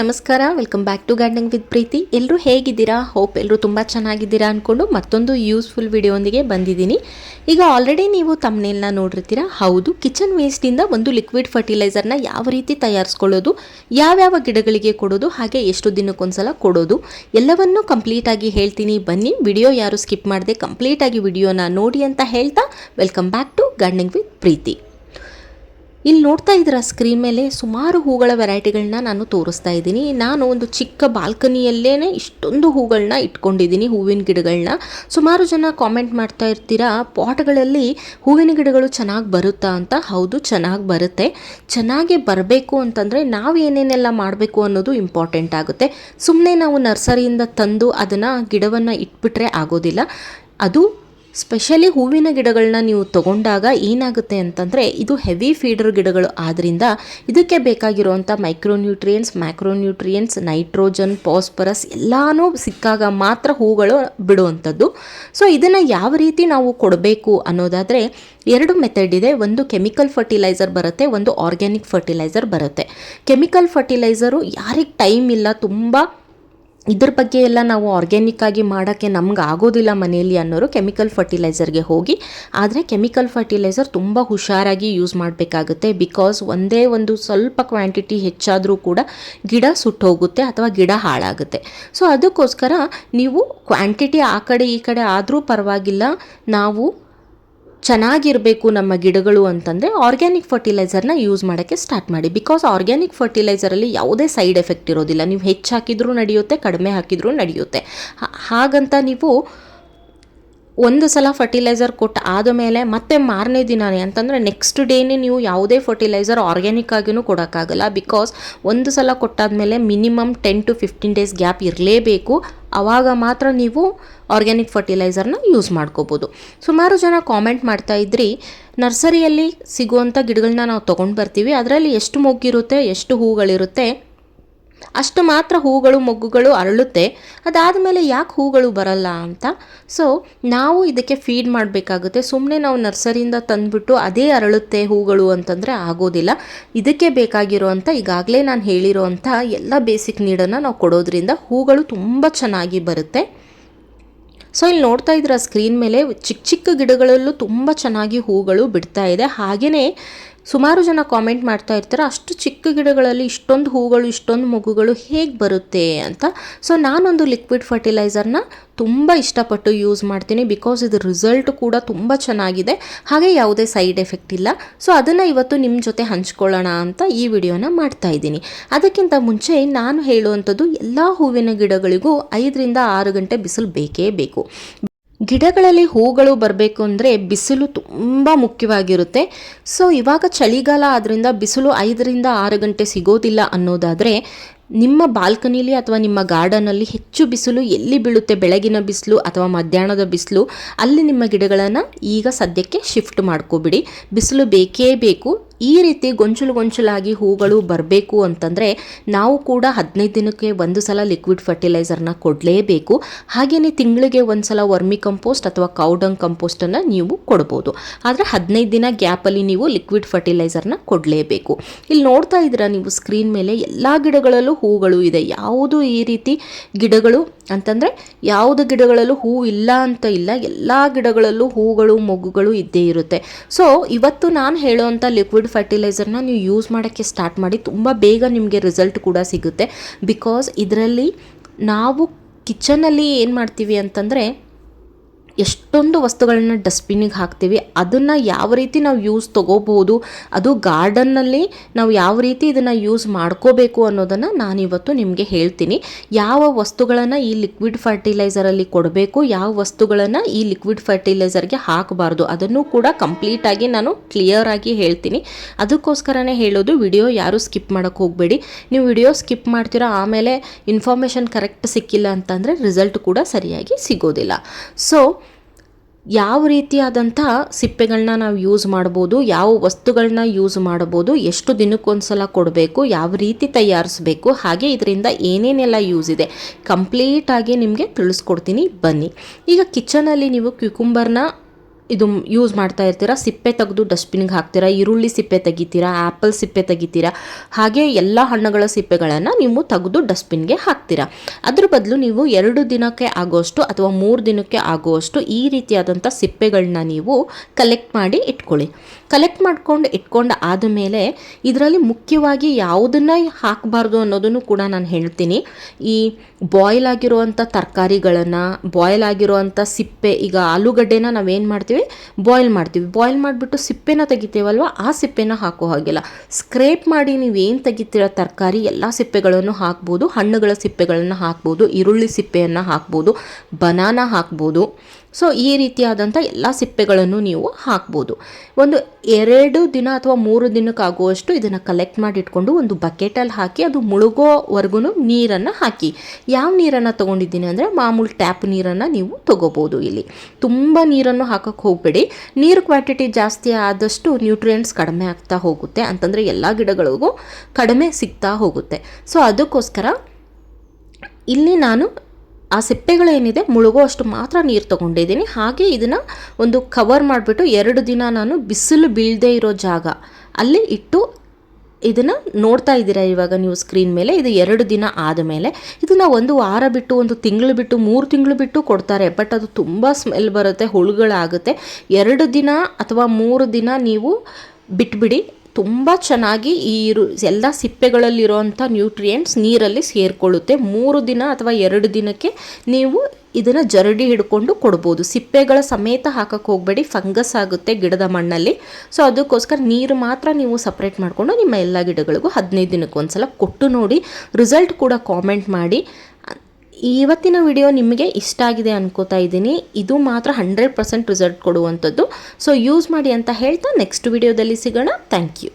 ನಮಸ್ಕಾರ welcome back to gardening with Preethi ಎಲ್ಲರೂ ಹೇಗಿದ್ದೀರಾ? ಹೋಪ್ ಎಲ್ಲರೂ ತುಂಬ ಚೆನ್ನಾಗಿದ್ದೀರಾ ಅಂದ್ಕೊಂಡು ಮತ್ತೊಂದು ಯೂಸ್ಫುಲ್ ವಿಡಿಯೋಂದಿಗೆ ಬಂದಿದ್ದೀನಿ. ಈಗ ಆಲ್ರೆಡಿ ನೀವು ತಮ್ಮನೇಲ್ನ ನೋಡಿರ್ತೀರಾ? ಹೌದು ಕಿಚನ್ ವೇಸ್ಟಿಂದ ಒಂದು ಲಿಕ್ವಿಡ್ ಫರ್ಟಿಲೈಸರ್ನ ಯಾವ ರೀತಿ ತಯಾರಿಸ್ಕೊಳ್ಳೋದು, ಯಾವ್ಯಾವ ಗಿಡಗಳಿಗೆ ಕೊಡೋದು, ಹಾಗೆ ಎಷ್ಟು ದಿನಕ್ಕೊಂದ್ಸಲ ಕೊಡೋದು, ಎಲ್ಲವನ್ನೂ ಕಂಪ್ಲೀಟಾಗಿ ಹೇಳ್ತೀನಿ. ಬನ್ನಿ ವಿಡಿಯೋ ಯಾರು ಸ್ಕಿಪ್ ಮಾಡದೆ ಕಂಪ್ಲೀಟಾಗಿ ವಿಡಿಯೋನ ನೋಡಿ ಅಂತ ಹೇಳ್ತಾ welcome back to gardening with Preethi ಇಲ್ಲಿ ನೋಡ್ತಾ ಇದ್ದೀರ ಸ್ಕ್ರೀನ್ ಮೇಲೆ ಸುಮಾರು ಹೂಗಳ ವೆರೈಟಿಗಳನ್ನ ನಾನು ತೋರಿಸ್ತಾ ಇದ್ದೀನಿ. ನಾನು ಒಂದು ಚಿಕ್ಕ ಬಾಲ್ಕನಿಯಲ್ಲೇ ಇಷ್ಟೊಂದು ಹೂಗಳನ್ನ ಇಟ್ಕೊಂಡಿದ್ದೀನಿ, ಹೂವಿನ ಗಿಡಗಳನ್ನ ಸುಮಾರು ಜನ ಕಾಮೆಂಟ್ ಮಾಡ್ತಾ ಇರ್ತೀರಾ, ಪಾಟ್ಗಳಲ್ಲಿ ಹೂವಿನ ಗಿಡಗಳು ಚೆನ್ನಾಗಿ ಬರುತ್ತಾ ಅಂತ? ಹೌದು, ಚೆನ್ನಾಗಿ ಬರುತ್ತೆ. ಚೆನ್ನಾಗಿ ಬರಬೇಕು ಅಂತಂದರೆ ನಾವು ಏನೇನೆಲ್ಲ ಮಾಡಬೇಕು ಅನ್ನೋದು ಇಂಪಾರ್ಟೆಂಟ್ ಆಗುತ್ತೆ. ಸುಮ್ಮನೆ ನಾವು ನರ್ಸರಿಯಿಂದ ತಂದು ಅದನ್ನು ಗಿಡವನ್ನು ಇಟ್ಬಿಟ್ರೆ ಆಗೋದಿಲ್ಲ. ಅದು ಸ್ಪೆಷಲಿ ಹೂವಿನ ಗಿಡಗಳನ್ನ ನೀವು ತಗೊಂಡಾಗ ಏನಾಗುತ್ತೆ ಅಂತಂದರೆ, ಇದು ಹೆವಿ ಫೀಡರ್ ಗಿಡಗಳು. ಆದ್ದರಿಂದ ಇದಕ್ಕೆ ಬೇಕಾಗಿರುವಂಥ ಮೈಕ್ರೋನ್ಯೂಟ್ರಿಯೆಂಟ್ಸ್ ಮ್ಯಾಕ್ರೋನ್ಯೂಟ್ರಿಯೆಂಟ್ಸ್ ನೈಟ್ರೋಜನ್ ಫಾಸ್ಫರಸ್ ಎಲ್ಲನೂ ಸಿಕ್ಕಾಗ ಮಾತ್ರ ಹೂಗಳು ಬಿಡುವಂಥದ್ದು. ಸೊ ಇದನ್ನು ಯಾವ ರೀತಿ ನಾವು ಕೊಡಬೇಕು ಅನ್ನೋದಾದರೆ, ಎರಡು ಮೆಥಡ್ ಇದೆ. ಒಂದು ಕೆಮಿಕಲ್ ಫರ್ಟಿಲೈಸರ್ ಬರುತ್ತೆ, ಒಂದು ಆರ್ಗ್ಯಾನಿಕ್ ಫರ್ಟಿಲೈಸರ್ ಬರುತ್ತೆ. ಕೆಮಿಕಲ್ ಫರ್ಟಿಲೈಸರು ಯಾರಿಗೆ ಟೈಮ್ ಇಲ್ಲ, ತುಂಬ ಇದ್ರ ಬಗ್ಗೆ ಎಲ್ಲ ನಾವು ಆರ್ಗ್ಯಾನಿಕ್ ಆಗಿ ಮಾಡೋಕ್ಕೆ ನಮ್ಗೆ ಆಗೋದಿಲ್ಲ ಮನೆಯಲ್ಲಿ ಅನ್ನೋರು ಕೆಮಿಕಲ್ ಫರ್ಟಿಲೈಸರ್ಗೆ ಹೋಗಿ. ಆದರೆ ಕೆಮಿಕಲ್ ಫರ್ಟಿಲೈಸರ್ ತುಂಬ ಹುಷಾರಾಗಿ ಯೂಸ್ ಮಾಡಬೇಕಾಗುತ್ತೆ. ಬಿಕಾಸ್ ಒಂದೇ ಒಂದು ಸ್ವಲ್ಪ ಕ್ವಾಂಟಿಟಿ ಹೆಚ್ಚಾದರೂ ಕೂಡ ಗಿಡ ಸುಟ್ಟೋಗುತ್ತೆ ಅಥವಾ ಗಿಡ ಹಾಳಾಗುತ್ತೆ. ಸೊ ಅದಕ್ಕೋಸ್ಕರ ನೀವು ಕ್ವಾಂಟಿಟಿ ಆ ಕಡೆ ಈ ಕಡೆ ಆದರೂ ಪರವಾಗಿಲ್ಲ. ನಾವು ಚೆನ್ನಾಗಿರಬೇಕು ನಮ್ಮ ಗಿಡಗಳು ಅಂತಂದರೆ ಆರ್ಗ್ಯಾನಿಕ್ ಫರ್ಟಿಲೈಸರ್ನ ಯೂಸ್ ಮಾಡೋಕ್ಕೆ ಸ್ಟಾರ್ಟ್ ಮಾಡಿ. ಬಿಕಾಸ್ ಆರ್ಗ್ಯಾನಿಕ್ ಫರ್ಟಿಲೈಸರಲ್ಲಿ ಯಾವುದೇ ಸೈಡ್ ಎಫೆಕ್ಟ್ ಇರೋದಿಲ್ಲ. ನೀವು ಹೆಚ್ಚು ಹಾಕಿದ್ರೂ ನಡೆಯುತ್ತೆ, ಕಡಿಮೆ ಹಾಕಿದ್ರೂ ನಡೆಯುತ್ತೆ. ಹಾಗಂತ ನೀವು ಒಂದು ಸಲ ಫರ್ಟಿಲೈಸರ್ ಕೊಟ್ಟು ಆದಮೇಲೆ ಮತ್ತೆ ಮಾರನೇ ದಿನನೇ ಅಂತಂದರೆ ನೆಕ್ಸ್ಟ್ ಡೇನೇ ನೀವು ಯಾವುದೇ ಫರ್ಟಿಲೈಸರ್ ಆರ್ಗ್ಯಾನಿಕ್ ಆಗಿಯೂ ಕೊಡೋಕ್ಕಾಗಲ್ಲ. ಬಿಕಾಸ್ ಒಂದು ಸಲ ಕೊಟ್ಟಾದಮೇಲೆ minimum ten to fifteen days gap ಇರಲೇಬೇಕು. ಆವಾಗ ಮಾತ್ರ ನೀವು ಆರ್ಗ್ಯಾನಿಕ್ ಫರ್ಟಿಲೈಸರ್ನ ಯೂಸ್ ಮಾಡ್ಕೋಬೋದು. ಸುಮಾರು ಜನ ಕಾಮೆಂಟ್ ಮಾಡ್ತಾ ಇದ್ರಿ, ನರ್ಸರಿಯಲ್ಲಿ ಸಿಗುವಂಥ ಗಿಡಗಳನ್ನ ನಾವು ತೊಗೊಂಡು ಬರ್ತೀವಿ, ಅದರಲ್ಲಿ ಎಷ್ಟು ಮೊಗ್ಗಿರುತ್ತೆ, ಎಷ್ಟು ಹೂಗಳಿರುತ್ತೆ ಅಷ್ಟು ಮಾತ್ರ ಹೂಗಳು, ಮೊಗ್ಗುಗಳು ಅರಳುತ್ತೆ. ಅದಾದ ಮೇಲೆ ಯಾಕೆ ಹೂಗಳು ಬರಲ್ಲ ಅಂತ? ಸೊ ನಾವು ಇದಕ್ಕೆ ಫೀಡ್ ಮಾಡಬೇಕಾಗುತ್ತೆ. ಸುಮ್ಮನೆ ನಾವು ನರ್ಸರಿಯಿಂದ ತಂದುಬಿಟ್ಟು ಅದೇ ಅರಳುತ್ತೆ ಹೂಗಳು ಅಂತಂದರೆ ಆಗೋದಿಲ್ಲ. ಇದಕ್ಕೆ ಬೇಕಾಗಿರೋವಂಥ ಈಗಾಗಲೇ ನಾನು ಹೇಳಿರೋವಂಥ ಎಲ್ಲ ಬೇಸಿಕ್ ನೀಡನ್ನು ನಾವು ಕೊಡೋದ್ರಿಂದ ಹೂಗಳು ತುಂಬ ಚೆನ್ನಾಗಿ ಬರುತ್ತೆ. ಸೊ ಇಲ್ಲಿ ನೋಡ್ತಾ ಇದ್ದೀರಾ ಸ್ಕ್ರೀನ್ ಮೇಲೆ ಚಿಕ್ಕ ಚಿಕ್ಕ ಗಿಡಗಳಲ್ಲೂ ತುಂಬ ಚೆನ್ನಾಗಿ ಹೂಗಳು ಬಿಡ್ತಾ ಇದೆ. ಹಾಗೆಯೇ ಸುಮಾರು ಜನ ಕಾಮೆಂಟ್ ಮಾಡ್ತಾ ಇರ್ತಾರೆ, ಅಷ್ಟು ಚಿಕ್ಕ ಗಿಡಗಳಲ್ಲಿ ಇಷ್ಟೊಂದು ಹೂಗಳು, ಇಷ್ಟೊಂದು ಮಗುಗಳು ಹೇಗೆ ಬರುತ್ತೆ ಅಂತ. ಸೊ ನಾನೊಂದು ಲಿಕ್ವಿಡ್ ಫರ್ಟಿಲೈಸರ್ನ ತುಂಬ ಇಷ್ಟಪಟ್ಟು ಯೂಸ್ ಮಾಡ್ತೀನಿ ಬಿಕಾಸ್ ಇದು ರಿಸಲ್ಟ್ ಕೂಡ ತುಂಬ ಚೆನ್ನಾಗಿದೆ. ಹಾಗೆ ಯಾವುದೇ ಸೈಡ್ ಎಫೆಕ್ಟ್ ಇಲ್ಲ. ಸೊ ಅದನ್ನು ಇವತ್ತು ನಿಮ್ಮ ಜೊತೆ ಹಂಚ್ಕೊಳ್ಳೋಣ ಅಂತ ಈ ವಿಡಿಯೋನ ಮಾಡ್ತಾ ಇದ್ದೀನಿ. ಅದಕ್ಕಿಂತ ಮುಂಚೆ ನಾನು ಹೇಳುವಂಥದ್ದು, ಎಲ್ಲ ಹೂವಿನ ಗಿಡಗಳಿಗೂ ಐದರಿಂದ ಆರು ಗಂಟೆ ಬಿಸಿಲು ಬೇಕೇ ಬೇಕು. ಗಿಡಗಳಲ್ಲಿ ಹೂಗಳು ಬರಬೇಕು ಅಂದರೆ ಬಿಸಿಲು ತುಂಬ ಮುಖ್ಯವಾಗಿರುತ್ತೆ. ಸೊ ಇವಾಗ ಚಳಿಗಾಲ ಆದ್ದರಿಂದ ಬಿಸಿಲು ಐದರಿಂದ ಆರು ಗಂಟೆ ಸಿಗೋದಿಲ್ಲ ಅನ್ನೋದಾದರೆ ನಿಮ್ಮ ಬಾಲ್ಕನಿಲಿ ಅಥವಾ ನಿಮ್ಮ ಗಾರ್ಡನಲ್ಲಿ ಹೆಚ್ಚು ಬಿಸಿಲು ಎಲ್ಲಿ ಬೀಳುತ್ತೆ? ಬೆಳಗಿನ ಬಿಸಿಲು ಅಥವಾ ಮಧ್ಯಾಹ್ನದ ಬಿಸಿಲು? ಅಲ್ಲಿ ನಿಮ್ಮ ಗಿಡಗಳನ್ನು ಈಗ ಸದ್ಯಕ್ಕೆ ಶಿಫ್ಟ್ ಮಾಡ್ಕೋಬಿಡಿ. ಬಿಸಿಲು ಬೇಕೇ ಬೇಕು. ಈ ರೀತಿ ಗೊಂಚಲು ಗೊಂಚಲಾಗಿ ಹೂಗಳು ಬರಬೇಕು ಅಂತಂದರೆ ನಾವು ಕೂಡ ಹದಿನೈದು ದಿನಕ್ಕೆ ಒಂದು ಸಲ ಲಿಕ್ವಿಡ್ ಫರ್ಟಿಲೈಸರ್ನ ಕೊಡಲೇಬೇಕು. ಹಾಗೆಯೇ ತಿಂಗಳಿಗೆ ಒಂದು ಸಲ ವರ್ಮಿ ಕಂಪೋಸ್ಟ್ ಅಥವಾ ಕೌಡಂಗ್ ಕಂಪೋಸ್ಟನ್ನು ನೀವು ಕೊಡ್ಬೋದು. ಆದರೆ ಹದಿನೈದು ದಿನ ಗ್ಯಾಪಲ್ಲಿ ನೀವು ಲಿಕ್ವಿಡ್ ಫರ್ಟಿಲೈಸರ್ನ ಕೊಡಲೇಬೇಕು. ಇಲ್ಲಿ ನೋಡ್ತಾ ಇದ್ದೀರಾ ನೀವು ಸ್ಕ್ರೀನ್ ಮೇಲೆ ಎಲ್ಲ ಗಿಡಗಳಲ್ಲೂ ಹೂಗಳು ಇದೆ. ಯಾವುದು ಈ ರೀತಿ ಗಿಡಗಳು ಅಂತಂದರೆ ಯಾವುದು ಗಿಡಗಳಲ್ಲೂ ಹೂ ಇಲ್ಲ ಅಂತ ಇಲ್ಲ, ಎಲ್ಲ ಗಿಡಗಳಲ್ಲೂ ಹೂಗಳು, ಮೊಗ್ಗುಗಳು ಇದ್ದೇ ಇರುತ್ತೆ. ಸೊ ಇವತ್ತು ನಾನು ಹೇಳೋವಂಥ ಲಿಕ್ವಿಡ್ ಫರ್ಟಿಲೈಸರ್ನ ನೀವು ಯೂಸ್ ಮಾಡೋಕ್ಕೆ ಸ್ಟಾರ್ಟ್ ಮಾಡಿ ತುಂಬ ಬೇಗ ನಿಮಗೆ ರಿಸಲ್ಟ್ ಕೂಡ ಸಿಗುತ್ತೆ. ಬಿಕಾಸ್ ಇದರಲ್ಲಿ ನಾವು ಕಿಚನಲ್ಲಿ ಏನು ಮಾಡ್ತೀವಿ ಅಂತಂದರೆ ಎಷ್ಟೊಂದು ವಸ್ತುಗಳನ್ನ ಡಸ್ಟ್ಬಿನ್ನಿಗೆ ಹಾಕ್ತೀವಿ. ಅದನ್ನು ಯಾವ ರೀತಿ ನಾವು ಯೂಸ್ ತೊಗೋಬೋದು ಅದು ಗಾರ್ಡನ್ನಲ್ಲಿ ನಾವು ಯಾವ ರೀತಿ ಇದನ್ನು ಯೂಸ್ ಮಾಡ್ಕೋಬೇಕು ಅನ್ನೋದನ್ನು ನಾನಿವತ್ತು ನಿಮಗೆ ಹೇಳ್ತೀನಿ. ಯಾವ ವಸ್ತುಗಳನ್ನು ಈ ಲಿಕ್ವಿಡ್ ಫರ್ಟಿಲೈಸರಲ್ಲಿ ಕೊಡಬೇಕು, ಯಾವ ವಸ್ತುಗಳನ್ನು ಈ ಲಿಕ್ವಿಡ್ ಫರ್ಟಿಲೈಸರ್ಗೆ ಹಾಕಬಾರ್ದು, ಅದನ್ನು ಕೂಡ ಕಂಪ್ಲೀಟಾಗಿ ನಾನು ಕ್ಲಿಯರ್ ಆಗಿ ಹೇಳ್ತೀನಿ. ಅದಕ್ಕೋಸ್ಕರನೇ ಹೇಳೋದು ವಿಡಿಯೋ ಯಾರೂ ಸ್ಕಿಪ್ ಮಾಡೋಕ್ಕೆ ಹೋಗಬೇಡಿ. ನೀವು ವಿಡಿಯೋ ಸ್ಕಿಪ್ ಮಾಡ್ತೀರೋ, ಆಮೇಲೆ ಇನ್ಫಾರ್ಮೇಷನ್ ಕರೆಕ್ಟ್ ಸಿಕ್ಕಿಲ್ಲ ಅಂತಂದರೆ ರಿಸಲ್ಟ್ ಕೂಡ ಸರಿಯಾಗಿ ಸಿಗೋದಿಲ್ಲ. ಸೊ ಯಾವ ರೀತಿಯಾದಂಥ ಸಿಪ್ಪೆಗಳನ್ನ ನಾವು ಯೂಸ್ ಮಾಡ್ಬೋದು, ಯಾವ ವಸ್ತುಗಳನ್ನ ಯೂಸ್ ಮಾಡ್ಬೋದು, ಎಷ್ಟು ದಿನಕ್ಕೊಂದ್ಸಲ ಕೊಡಬೇಕು, ಯಾವ ರೀತಿ ತಯಾರಿಸಬೇಕು, ಹಾಗೆ ಇದರಿಂದ ಏನೇನೆಲ್ಲ ಯೂಸ್ ಇದೆ ಕಂಪ್ಲೀಟಾಗಿ ನಿಮಗೆ ತಿಳಿಸ್ಕೊಡ್ತೀನಿ. ಬನ್ನಿ. ಈಗ ಕಿಚನಲ್ಲಿ ನೀವು ಕ್ಯುಕುಂಬರ್ನ ಇದು ಯೂಸ್ ಮಾಡ್ತಾ ಇರ್ತೀರಾ? ಸಿಪ್ಪೆ ತೆಗೆದು ಡಸ್ಟ್ಬಿನ್ಗೆ ಹಾಕ್ತೀರಾ? ಈರುಳ್ಳಿ ಸಿಪ್ಪೆ ತೆಗಿತೀರಾ? ಆ್ಯಪಲ್ ಸಿಪ್ಪೆ ತೆಗಿತೀರಾ? ಹಾಗೆ ಎಲ್ಲ ಹಣ್ಣುಗಳ ಸಿಪ್ಪೆಗಳನ್ನು ನೀವು ತೆಗೆದು ಡಸ್ಟ್ಬಿನ್ಗೆ ಹಾಕ್ತೀರಾ. ಅದ್ರ ಬದಲು ನೀವು ಎರಡು ದಿನಕ್ಕೆ ಆಗೋಷ್ಟು ಅಥವಾ ಮೂರು ದಿನಕ್ಕೆ ಆಗುವಷ್ಟು ಈ ರೀತಿಯಾದಂಥ ಸಿಪ್ಪೆಗಳನ್ನ ನೀವು ಕಲೆಕ್ಟ್ ಮಾಡಿ ಇಟ್ಕೊಳ್ಳಿ. ಕಲೆಕ್ಟ್ ಮಾಡ್ಕೊಂಡು ಇಟ್ಕೊಂಡು ಆದಮೇಲೆ ಇದರಲ್ಲಿ ಮುಖ್ಯವಾಗಿ ಯಾವುದನ್ನ ಹಾಕಬಾರ್ದು ಅನ್ನೋದನ್ನು ಕೂಡ ನಾನು ಹೇಳ್ತೀನಿ. ಈ ಬಾಯ್ಲ್ ಆಗಿರುವಂಥ ತರಕಾರಿಗಳನ್ನು ಬಾಯ್ಲ್ ಆಗಿರುವಂಥ ಸಿಪ್ಪೆ, ಈಗ ಆಲೂಗಡ್ಡೆನ ನಾವೇನು ಮಾಡ್ತೀವಿ? ಬಾಯ್ಲ್ ಮಾಡ್ತೀವಿ. ಬಾಯ್ಲ್ ಮಾಡಿಬಿಟ್ಟು ಸಿಪ್ಪೆನ ತೆಗಿತೀವಲ್ವ? ಆ ಸಿಪ್ಪೆನ ಹಾಕೋ ಹಾಗಿಲ್ಲ. ಸ್ಕ್ರೇಪ್ ಮಾಡಿ ನೀವು ಏನು ತೆಗಿತೀರೋ? ತರಕಾರಿ, ಎಲ್ಲ ಸಿಪ್ಪೆಗಳನ್ನು ಹಾಕ್ಬೋದು. ಹಣ್ಣುಗಳ ಸಿಪ್ಪೆಗಳನ್ನು ಹಾಕ್ಬೋದು. ಈರುಳ್ಳಿ ಸಿಪ್ಪೆಯನ್ನು ಹಾಕ್ಬೋದು. ಬನಾನ ಹಾಕ್ಬೋದು. ಸೊ ಈ ರೀತಿಯಾದಂಥ ಎಲ್ಲ ಸಿಪ್ಪೆಗಳನ್ನು ನೀವು ಹಾಕ್ಬೋದು. ಒಂದು ಎರಡು ದಿನ ಅಥವಾ ಮೂರು ದಿನಕ್ಕಾಗುವಷ್ಟು ಇದನ್ನು ಕಲೆಕ್ಟ್ ಮಾಡಿ ಇಟ್ಕೊಂಡು ಒಂದು ಬಕೆಟಲ್ಲಿ ಹಾಕಿ ಅದು ಮುಳುಗೋವರೆಗೂ ನೀರನ್ನು ಹಾಕಿ. ಯಾವ ನೀರನ್ನು ತೊಗೊಂಡಿದ್ದೀನಿ ಅಂದರೆ ಮಾಮೂಲಿ ಟ್ಯಾಪ್ ನೀರನ್ನು ನೀವು ತೊಗೋಬೋದು ಇಲ್ಲಿ. ತುಂಬ ನೀರನ್ನು ಹಾಕೋಕ್ಕೆ ಹೋಗಬೇಡಿ. ನೀರು ಕ್ವಾಂಟಿಟಿ ಜಾಸ್ತಿ ಆದಷ್ಟು ನ್ಯೂಟ್ರಿಯೆಂಟ್ಸ್ ಕಡಿಮೆ ಆಗ್ತಾ ಹೋಗುತ್ತೆ. ಅಂತಂದರೆ ಎಲ್ಲ ಗಿಡಗಳಿಗೂ ಕಡಿಮೆ ಸಿಗ್ತಾ ಹೋಗುತ್ತೆ. ಸೊ ಅದಕ್ಕೋಸ್ಕರ ಇಲ್ಲಿ ನಾನು ಆ ಸಿಪ್ಪೆಗಳೇನಿದೆ ಮುಳುಗೋ ಅಷ್ಟು ಮಾತ್ರ ನೀರು ತೊಗೊಂಡಿದ್ದೀನಿ. ಹಾಗೆ ಇದನ್ನು ಒಂದು ಕವರ್ ಮಾಡಿಬಿಟ್ಟು ಎರಡು ದಿನ ನಾನು ಬಿಸಿಲು ಬೀಳದೇ ಇರೋ ಜಾಗ ಅಲ್ಲಿ ಇಟ್ಟು ಇದನ್ನು ನೋಡ್ತಾ ಇದ್ದೀರಾ ಇವಾಗ ನೀವು ಸ್ಕ್ರೀನ್ ಮೇಲೆ? ಇದು ಎರಡು ದಿನ ಆದಮೇಲೆ. ಇದನ್ನು ಒಂದು ವಾರ ಬಿಟ್ಟು, ಒಂದು ತಿಂಗಳು ಬಿಟ್ಟು, ಮೂರು ತಿಂಗಳು ಬಿಟ್ಟು ಕೊಡ್ತಾರೆ. ಬಟ್ ಅದು ತುಂಬ ಸ್ಮೆಲ್ ಬರುತ್ತೆ, ಹುಳುಗಳಾಗುತ್ತೆ. ಎರಡು ದಿನ ಅಥವಾ ಮೂರು ದಿನ ನೀವು ಬಿಟ್ಬಿಡಿ. ತುಂಬ ಚೆನ್ನಾಗಿ ಈ ಎಲ್ಲ ಸಿಪ್ಪೆಗಳಲ್ಲಿರುವಂಥ ನ್ಯೂಟ್ರಿಯೆಂಟ್ಸ್ ನೀರಲ್ಲಿ ಸೇರಿಕೊಳ್ಳುತ್ತೆ. ಮೂರು ದಿನ ಅಥವಾ ಎರಡು ದಿನಕ್ಕೆ ನೀವು ಇದನ್ನು ಜರಡಿ ಹಿಡ್ಕೊಂಡು ಕೊಡ್ಬೋದು. ಸಿಪ್ಪೆಗಳ ಸಮೇತ ಹಾಕಕ್ಕೆ ಹೋಗಬೇಡಿ. ಫಂಗಸ್ ಆಗುತ್ತೆ ಗಿಡದ ಮಣ್ಣಲ್ಲಿ. ಸೊ ಅದಕ್ಕೋಸ್ಕರ ನೀರು ಮಾತ್ರ ನೀವು ಸಪ್ರೇಟ್ ಮಾಡಿಕೊಂಡು ನಿಮ್ಮ ಎಲ್ಲ ಗಿಡಗಳಿಗೂ ಹದಿನೈದು ದಿನಕ್ಕೆ ಒಂದ್ಸಲ ಕೊಟ್ಟು ನೋಡಿ. ರಿಸಲ್ಟ್ ಕೂಡ ಕಾಮೆಂಟ್ ಮಾಡಿ. ಇವತ್ತಿನ ವಿಡಿಯೋ ನಿಮಗೆ ಇಷ್ಟ ಆಗಿದೆ ಅನ್ಕೋತಾ ಇದ್ದೀನಿ. ಇದು ಮಾತ್ರ ಹಂಡ್ರೆಡ್ ಪರ್ಸೆಂಟ್ ರಿಸಲ್ಟ್ ಕೊಡುವಂಥದ್ದು. ಸೊ ಯೂಸ್ ಮಾಡಿ ಅಂತ ಹೇಳ್ತಾ ನೆಕ್ಸ್ಟ್ ವಿಡಿಯೋದಲ್ಲಿ ಸಿಗೋಣ. Thank you